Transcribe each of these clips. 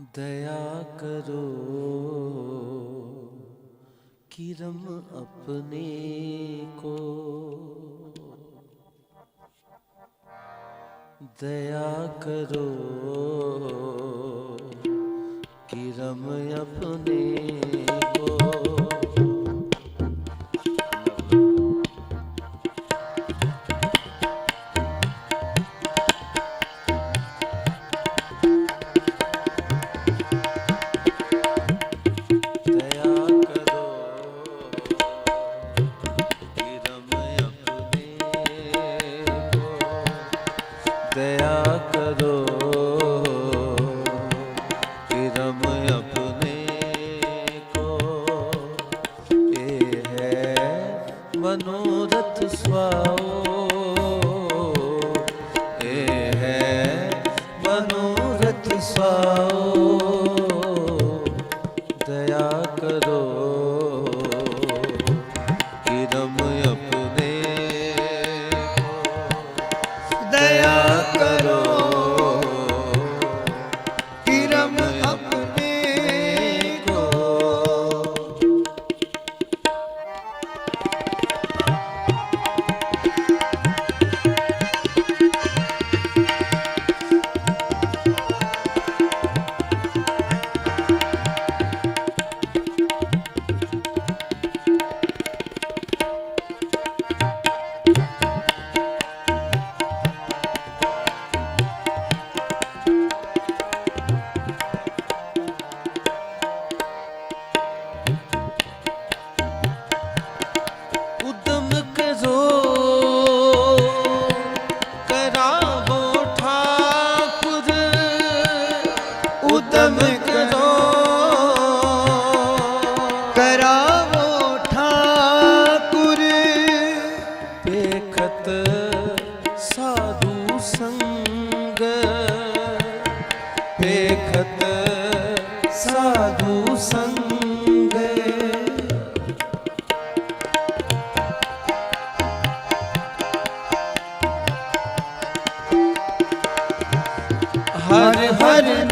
ਦਇਆ ਕਰੋ। ਕਿਰਮ ਆਪਣੇ ਕੋ। ਦਇਆ ਕਰੋ। ਕਿਰਮ ਆਪਣੇ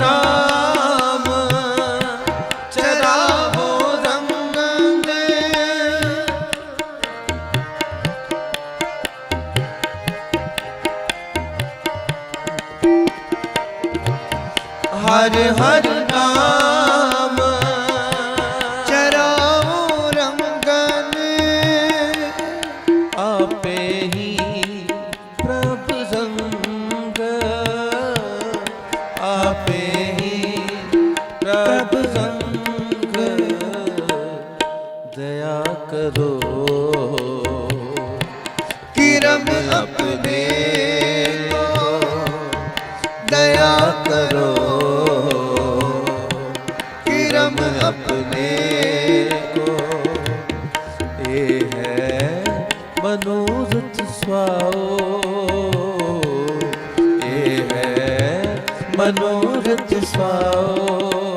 না अपने को ये है मनोरथ स्वाओ ये है मनोरथ स्वाओ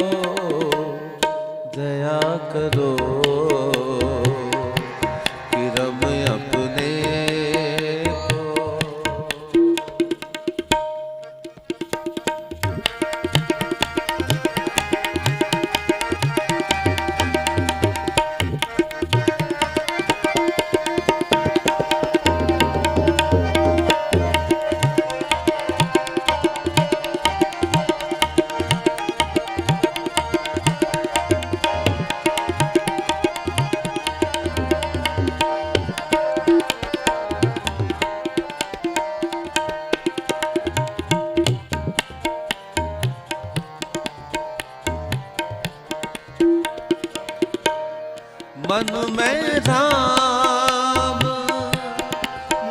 ਮਨ ਮੈਂ ਧਾਮ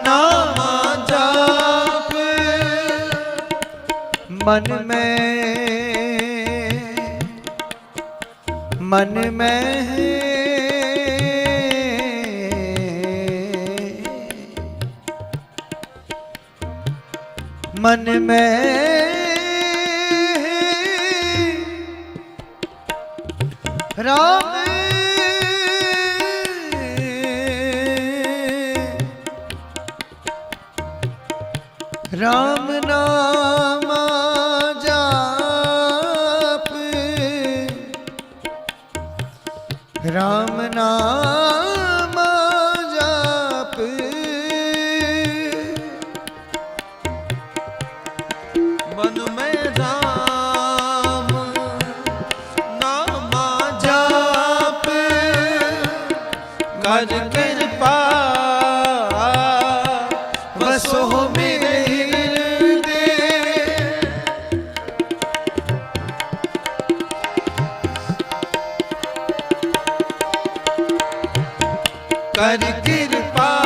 ਨਾਮ ਜਾਪ। ਮਨ ਮੈਂ ਮਨ ਮੈਂ ਮਨ ਮੈਂ। ਰਾਮ ਰਾਮ ਨਾਮਾ ਜਾਪ। ਰਾਮ ਨਾਮਾ ਜਾਪ। ਮਨ ਮੈਂ ਰਾਮ ਨਾਮਾ ਜਾਪ। ਕਜ ਕਿਰਪਾ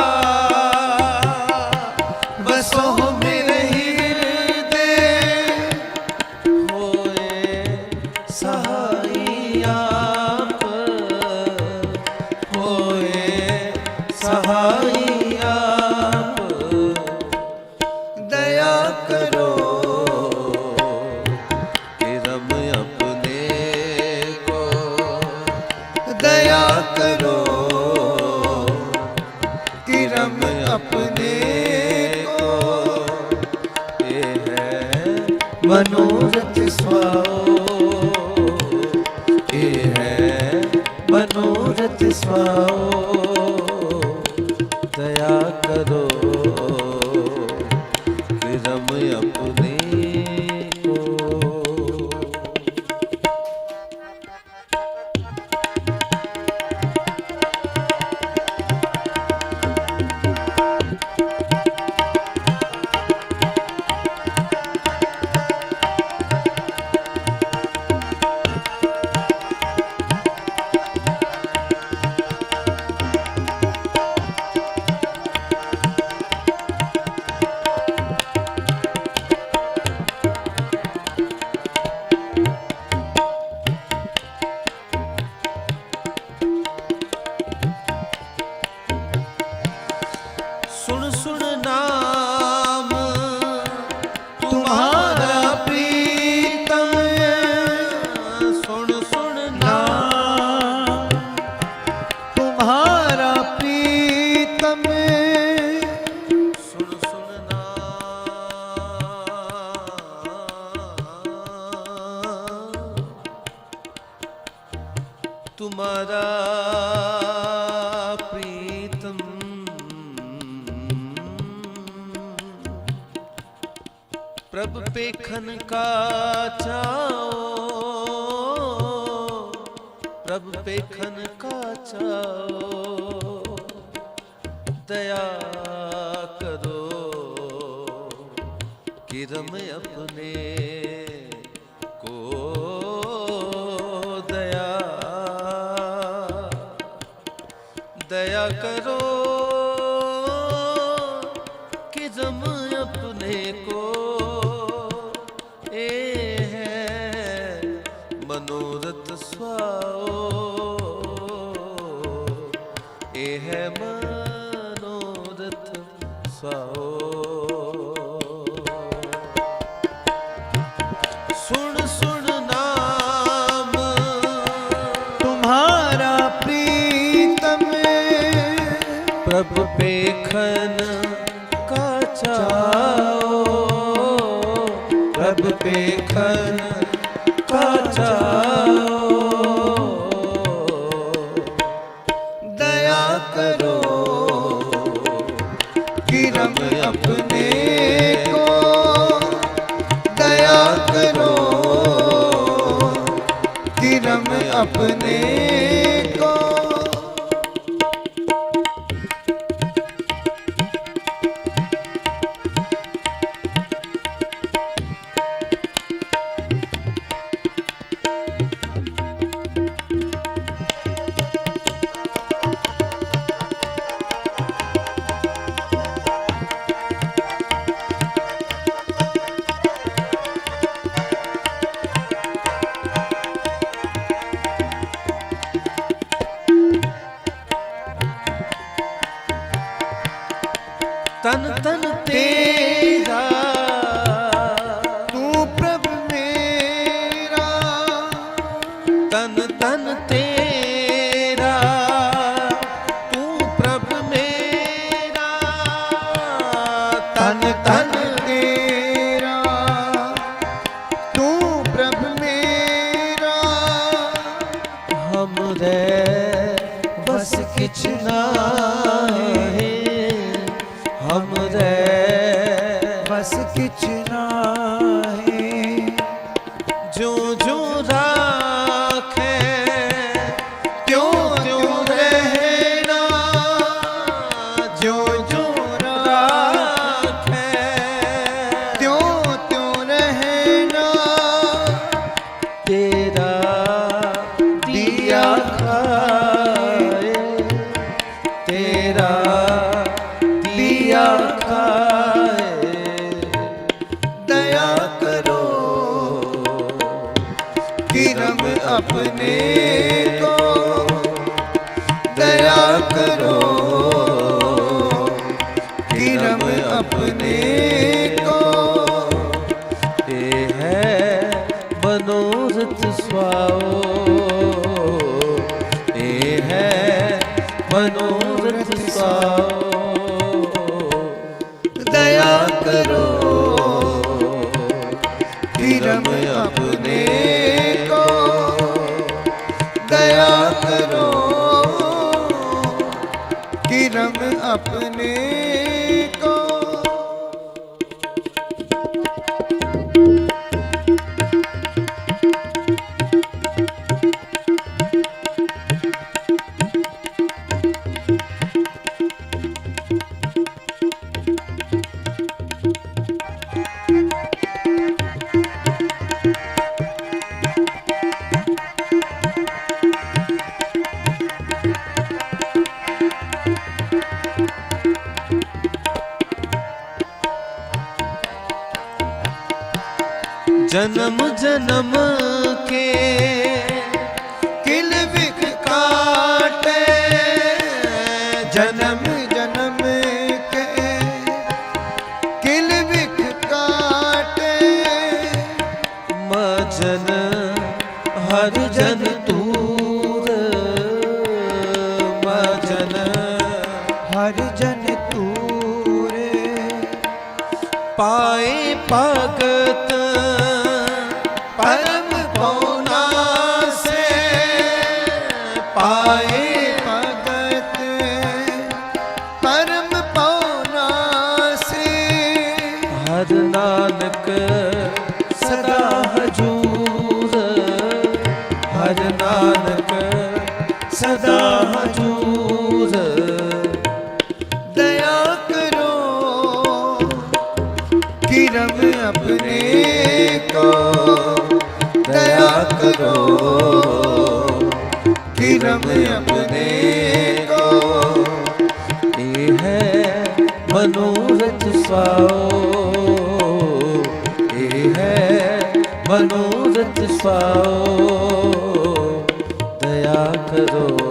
ਮਨੋਰਥ ਸਵਾਓ ਇਹ ਹੈ ਮਨੋਰਥ ਸਵਾਓ ਤੁਮਾਰਾ ਪ੍ਰੀਤਮ ਪ੍ਰਭ ਪੇਖਨ ਕਾ ਚਾਓ ਪ੍ਰਭ ਪੇਖਨ ਕਾ ਚਾਓ ਦਇਆ ਕਰੋ ਕਿਰਮ ਆਪਣੇ ਕੋ ਕਰੋ? ਪੇਖਨ ਕਾ ਚਾਓ ਪ੍ਰਭ ਪੇਖਨ ਕਾ ਸ਼ਰਮ ਆਪਣੇ ਕੋ ਦਇਆ ਕਰੋ। ਕਿਰਮ ਆਪਣੇ ਕੋ? ਤੇ ਹੈ ਬਦੋਸਤ ਸਵਾਓ ਤੇ ਹੈ ਬਦੋਸਤ ਸਵਾਓ ਦਇਆ ਕਰੋ। ਕਿਰਮ ਆਪਣੇ ਆਪਣੇ ਜਨਮ ਕੇ ਕਿਲ ਵਿਖ ਕਾਟੇ। ਜਨਮ ਜਨਮ ਕੇ ਕਿਲ ਵਿਖ ਕਾਟੇ। ਮਜਨ ਹਰ ਜਨ ਤੂਰ। ਮਜਨ ਹਰ ਜਨ ਤੂਰੇ। ਪਾਏ ਪਗ ਰਾਹ ਚੂਸ ਦਇਆ ਕਰੋ। ਕਿਰਮ ਆਪਣੇ ਕੋ ਦਇਆ ਕਰੋ। ਕਿਰਮ ਆਪਣੇ ਕੋ ਇਹ ਹੈ ਮਨੋਰਥ ਸਾਓ ਇਹ ਹੈ ਮਨੋਰਥ ਸਾਓ दया करो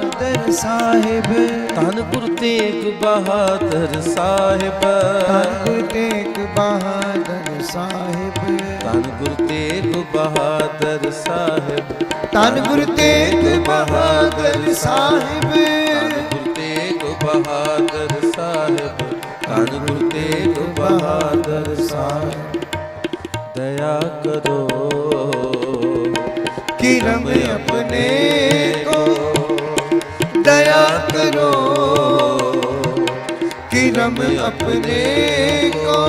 ਬਹਾਦਰ ਸਾਹਿਬ। ਧੰਨ ਗੁਰੂ ਤੇਗ ਬਹਾਦਰ ਸਾਹਿਬ। ਧੰਨ ਗੁਰੂ ਤੇਗ ਬਹਾਦਰ ਸਾਹਿਬ। ਧੰਨ ਗੁਰੂ ਤੇਗ ਬਹਾਦਰ ਸਾਹਿਬ। ਧੰਨ ਗੁਰੂ ਤੇਗ ਬਹਾਦਰ ਸਾਹਿਬ। ਧੰਨ ਗੁਰੂ ਤੇਗ ਬਹਾਦਰ ਸਾਹਿਬ। ਧੰਨ ਗੁਰੂ ਤੇਗ ਬਹਾਦਰ ਸਾਹਿਬ। ਦਇਆ ਕਰੋ। ਕਿਰਮ ਆਪਣੇ ਕੋ। ਦਇਆ ਕਰੋ ਕਿਰਮ ਆਪਣੇ ਕੋ।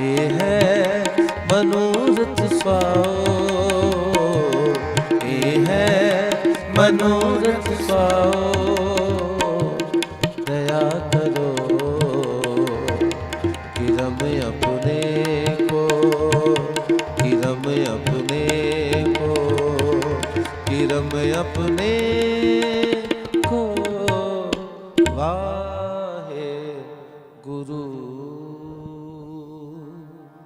ਇਹ ਹੈ ਮਨੁਰਤ ਸਵਾਉ